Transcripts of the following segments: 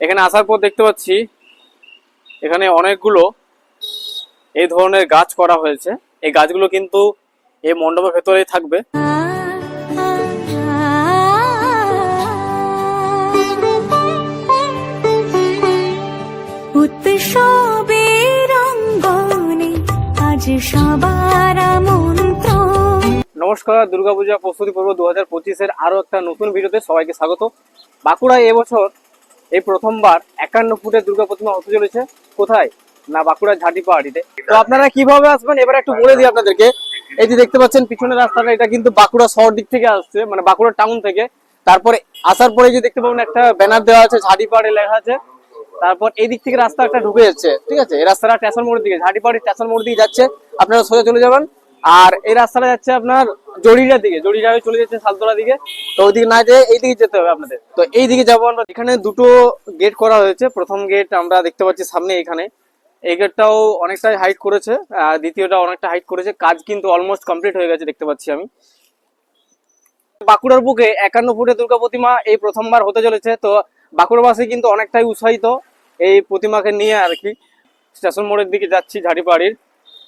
এখানে আসার পর দেখতে পাচ্ছি এখানে অনেকগুলো এই ধরনের গাছ করা হয়েছে। এই গাছগুলো কিন্তু এই মণ্ডপের ভেতরেই থাকবে। নমস্কার দুর্গাপূজা প্রস্তুতি পর্ব দু হাজার পঁচিশের আরও একটা নতুন ভিডিওতে সবাইকে স্বাগত। বাঁকুড়ায় এবছর এই প্রথমবার একান্ন ফুটের দুর্গা প্রতিমা হতে চলেছে। কোথায়? না বাঁকুড়া ঝাঁটি পাহাড়িতে তো আপনারা কীভাবে আসবেন? এবার একটু বলে দিই আপনাদেরকে। এই যে দেখতে পাচ্ছেন, পিছনের রাস্তাটা, এটা কিন্তু বাঁকুড়া শহর দিক থেকে আসছে মানে বাঁকুড়া টাউন থেকে। তারপরে আসার পরে যে দেখতে পাবেন, একটা ব্যানার দেওয়া আছে ঝাঁটি পাহাড়ে লেখা আছে। তারপর এই দিক থেকে রাস্তা একটা ঢুকে যাচ্ছে, ঠিক আছে? এই রাস্তাটা স্টেশন মোড়ের দিকে ঝাঁটিপাড়ি স্টেশন মোড় দিকে যাচ্ছে। আপনারা সোজা চলে যাবেন। আর এই রাস্তাটা যাচ্ছে আপনার জড়িটার দিকে জড়িটা চলে যাচ্ছে সালতোড়া দিকে। তো ওইদিকে না যেয়ে এই দিকে যেতে হবে আপনাদের। তো এই দিকে যাব আমরা। এখানে দুটো গেট করা হয়েছে। প্রথম গেট আমরা দেখতে পাচ্ছি সামনে এখানে। এই গেটটাও অনেকটাই হাইট করেছে, আর দ্বিতীয়টা অনেকটা হাইট করেছে। কাজ কিন্তু অলমোস্ট কমপ্লিট হয়ে গেছে, দেখতে পাচ্ছি আমি। বাঁকুড়ার বুকে একান্ন ফুটে দুর্গা প্রতিমা এই প্রথমবার হতে চলেছে। তো বাঁকুড়াবাসী কিন্তু অনেকটাই উৎসাহিত এই প্রতিমাকে নিয়ে আর কি। স্টেশন মোড়ের দিকে যাচ্ছি, ঝাড়িপাড়ির।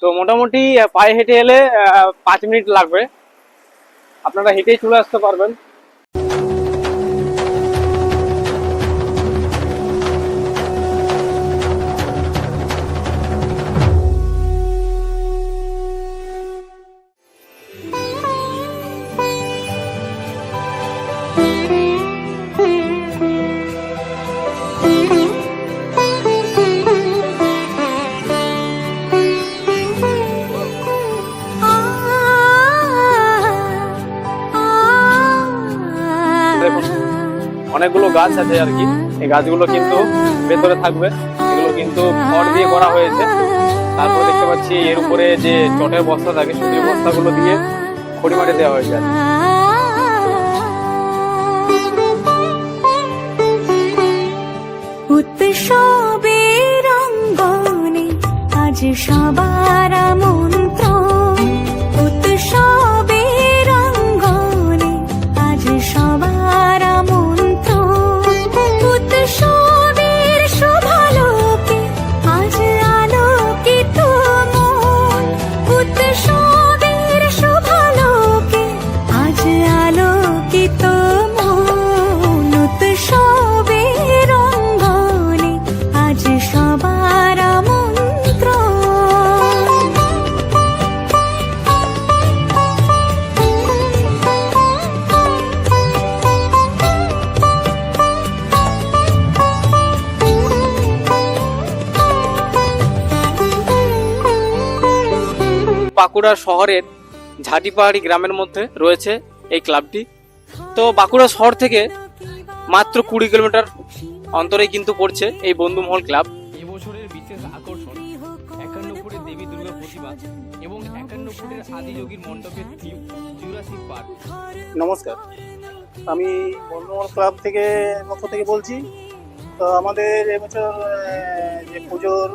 তো মোটামুটি পায়ে হেঁটে এলে পাঁচ মিনিট লাগবে। আপনারা হেঁটেই চলে আসতে পারবেন। দেখুন অনেকগুলো গাছ আছে আর কি। এই গাছগুলো কিন্তু ভেতরে থাকবে। এগুলো কিন্তু খড় দিয়ে করা হয়েছে। তারপর দেখতে পাচ্ছি এর উপরে যে চটের বস্তা থাকে সুতির বস্তাগুলো দিয়ে খড়ি মাটি দেওয়া হয়েছে। উৎসবের আজ সবার মন্ত্র বাঁকুড়া শহরের ঝাঁটিপাহাড়ি গ্রামের মধ্যে রয়েছে এই ক্লাবটি। তো বাঁকুড়া শহর থেকে মাত্র কুড়ি কিলোমিটার অন্তরে কিন্তু পড়ছে এই বন্ধুমহল ক্লাব। এবছরের বিশেষ আকর্ষণ দেবী দুর্গা প্রতিমা এবং একান্ন ফুটের আদিযোগীর মণ্ডপের থিম জুরাসিক পার্ক নমস্কার। আমি বন্ধুমহল ক্লাব থেকে পক্ষ থেকে বলছি। তো আমাদের এবছর যে পুজোর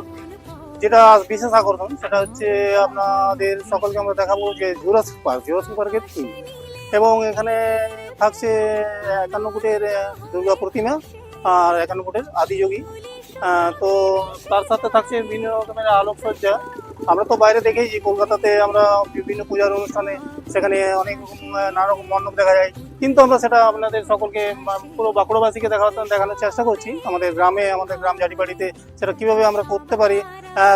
যেটা বিশেষ আকর্ষণ, সেটা হচ্ছে আপনাদের সকলকে আমরা দেখাবো যে জুরাসিক পার্ক। জুরাসিক পার্কের থিম এবং এখানে থাকছে একান্ন ফুটের দুর্গা প্রতিমা আর একান্ন ফুটের আদিযোগী তো তার সাথে থাকছে বিভিন্ন রকমের আলোকসজ্জা। আমরা তো বাইরে দেখেছি কলকাতাতে আমরা বিভিন্ন পূজার অনুষ্ঠানে সেখানে অনেক রকম নানা রকম মণ্ডপ দেখা যায়। কিন্তু আমরা সেটা আপনাদের সকলকে পুরো বাঁকুড়াবাসীকে দেখাতে দেখানোর চেষ্টা করছি। আমাদের গ্রামে, আমাদের গ্রাম জাটিবাড়িতে সেটা কীভাবে আমরা করতে পারি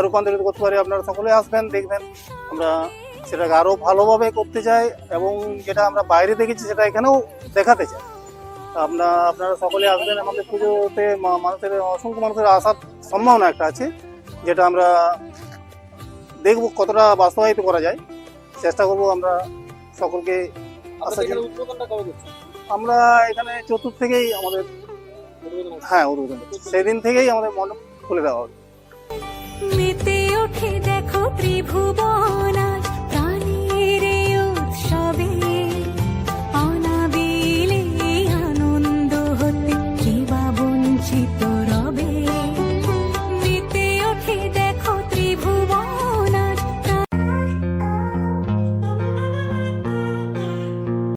রূপান্তরিত করতে পারি, আপনারা সকলে আসবেন, দেখবেন। আমরা সেটাকে আরও ভালোভাবে করতে চাই এবং যেটা আমরা বাইরে দেখেছি সেটা এখানেও দেখাতে চাই। আপনারা আপনারা সকলে আসবেন। আমাদের পুজোতে মানুষের, অসংখ্য মানুষের আসার সম্ভাবনা একটা আছে, যেটা আমরা দেখব কতটা বাস্তবায়িত করা যায়। চেষ্টা করব আমরা সকলকে জন্য আমরা এখানে চতুর্থ থেকেই আমাদের হ্যাঁ উদ্বোধন সেদিন থেকেই আমাদের মণ্ডপ খুলে দেওয়া হবে। মেতে ওঠে দেখো ত্রিভুবন